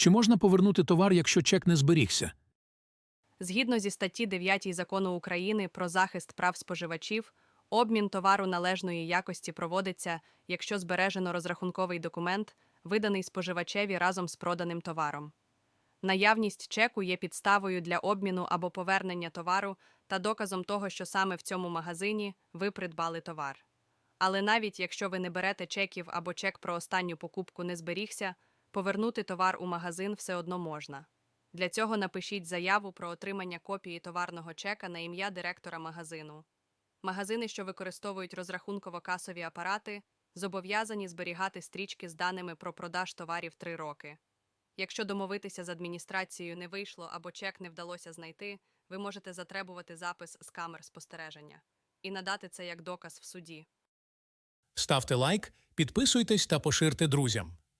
Чи можна повернути товар, якщо чек не зберігся? Згідно зі статті 9 Закону України про захист прав споживачів, обмін товару належної якості проводиться, якщо збережено розрахунковий документ, виданий споживачеві разом з проданим товаром. Наявність чеку є підставою для обміну або повернення товару та доказом того, що саме в цьому магазині ви придбали товар. Але навіть якщо ви не берете чеків або чек про останню покупку не зберігся, повернути товар у магазин все одно можна. Для цього напишіть заяву про отримання копії товарного чека на ім'я директора магазину. Магазини, що використовують розрахунково-касові апарати, зобов'язані зберігати стрічки з даними про продаж товарів три роки. Якщо домовитися з адміністрацією не вийшло або чек не вдалося знайти, ви можете затребувати запис з камер спостереження і надати це як доказ в суді. Ставте лайк, підписуйтесь та поширте друзям.